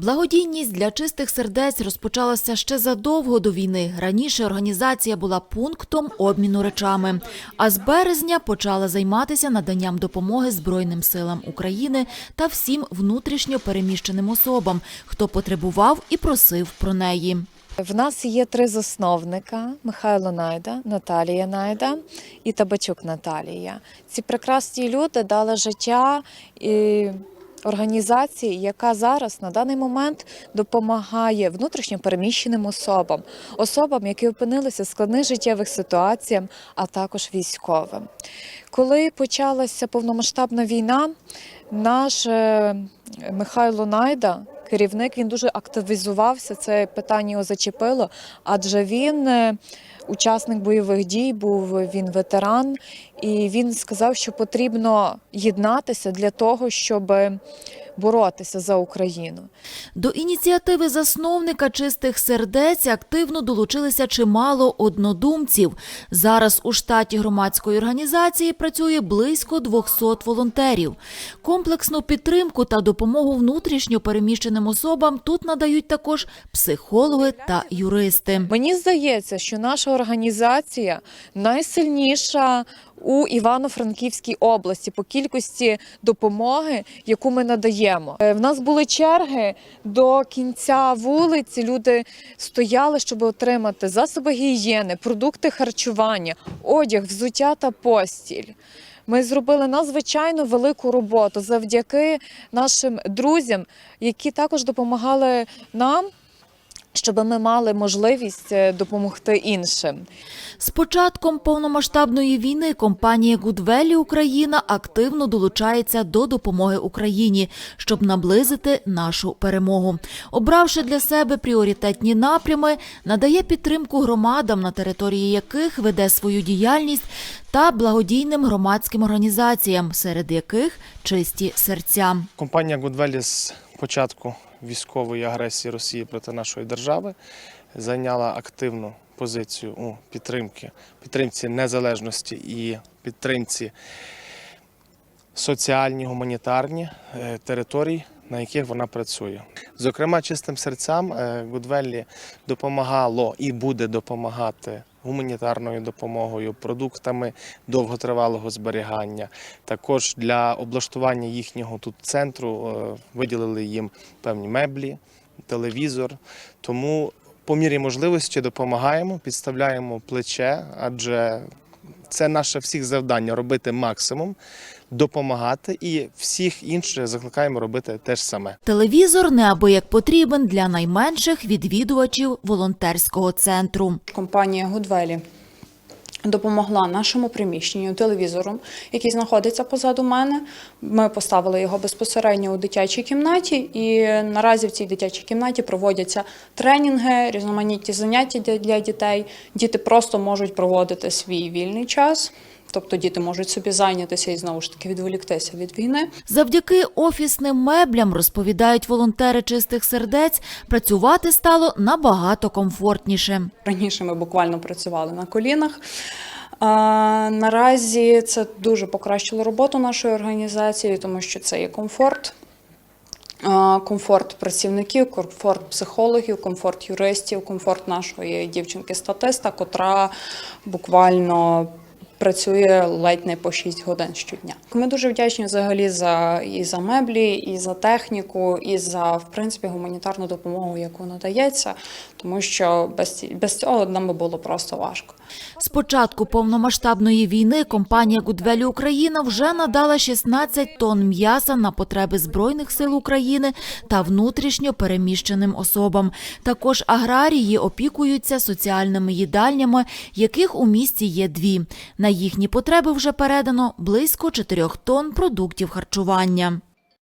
Благодійність для чистих сердець розпочалася ще задовго до війни. Раніше організація була пунктом обміну речами, а з березня почала займатися наданням допомоги Збройним силам України та всім внутрішньо переміщеним особам, хто потребував і просив про неї. В нас є три засновника: Михайло Найда, Наталія Найда і Табачук Наталія. Ці прекрасні люди дали життя і організації, яка зараз на даний момент допомагає внутрішньо переміщеним особам, особам, які опинилися в складних життєвих ситуаціях, а також військовим. Коли почалася повномасштабна війна, наш е, Михайло Найда, керівник, він дуже активізувався. Це питання його зачепило, адже він е, учасник бойових дій, був він ветеран, і він сказав, що потрібно єднатися для того, щоб боротися за Україну. До ініціативи засновника чистих сердець активно долучилися чимало однодумців. Зараз у штаті громадської організації працює близько 200 волонтерів. Комплексну підтримку та допомогу внутрішньо переміщеним особам тут надають також психологи та юристи. Мені здається, що наша організація найсильніша у Івано-Франківській області по кількості допомоги, яку ми надаємо. Е, В нас були черги до кінця вулиці. Люди стояли, щоб отримати засоби гігієни, продукти харчування, одяг, взуття та постіль. Ми зробили надзвичайно велику роботу завдяки нашим друзям, які також допомагали нам. Щоб ми мали можливість е, допомогти іншим. З початком повномасштабної війни компанія Гудвелі Україна активно долучається до допомоги Україні, щоб наблизити нашу перемогу. Обравши для себе пріоритетні напрями, надає підтримку громадам, на території яких веде свою діяльність, та благодійним громадським організаціям, серед яких чисті серця. Компанія з початку військової агресії Росії проти нашої держави зайняла активну позицію у підтримки, підтримці незалежності і підтримці соціальні, гуманітарні е, територій, на яких вона працює. Зокрема, чистим серцям е, Гудвеллі допомагало і буде допомагати гуманітарною допомогою, продуктами довготривалого зберігання. Також для облаштування їхнього тут центру е, виділили їм певні меблі, телевізор. Тому по мірі можливості допомагаємо, підставляємо плече, адже це наше всіх завдання робити максимум, допомагати і всіх інших закликаємо робити те ж саме. Телевізор неабияк потрібен для найменших відвідувачів волонтерського центру. Компанія Гудвелі допомогла нашому приміщенню телевізору, який знаходиться позаду мене. Ми поставили його безпосередньо у дитячій кімнаті, і наразі в цій дитячій кімнаті проводяться тренінги, різноманітні заняття для дітей. Діти просто можуть проводити свій вільний час. Тобто діти можуть собі зайнятися і знову ж таки відволіктися від війни. Завдяки офісним меблям, розповідають волонтери чистих сердець, працювати стало набагато комфортніше. Раніше ми буквально працювали на колінах. А, наразі це дуже покращило роботу нашої організації, тому що це є комфорт. Комфорт працівників, комфорт психологів, комфорт юристів, комфорт нашої дівчинки-статиста, котра буквально працює ледь не по 6 годин щодня. Ми дуже вдячні взагалі за і за меблі, і за техніку, і за в принципі гуманітарну допомогу, яку надається, тому що без, без цього нам би було просто важко. З початку повномасштабної війни компанія Гудвелі Україна вже надала 16 тонн м'яса на потреби Збройних сил України та внутрішньо переміщеним особам. Також аграрії опікуються соціальними їдальнями, яких у місті є дві. На їхні потреби вже передано близько 4 тонн продуктів харчування.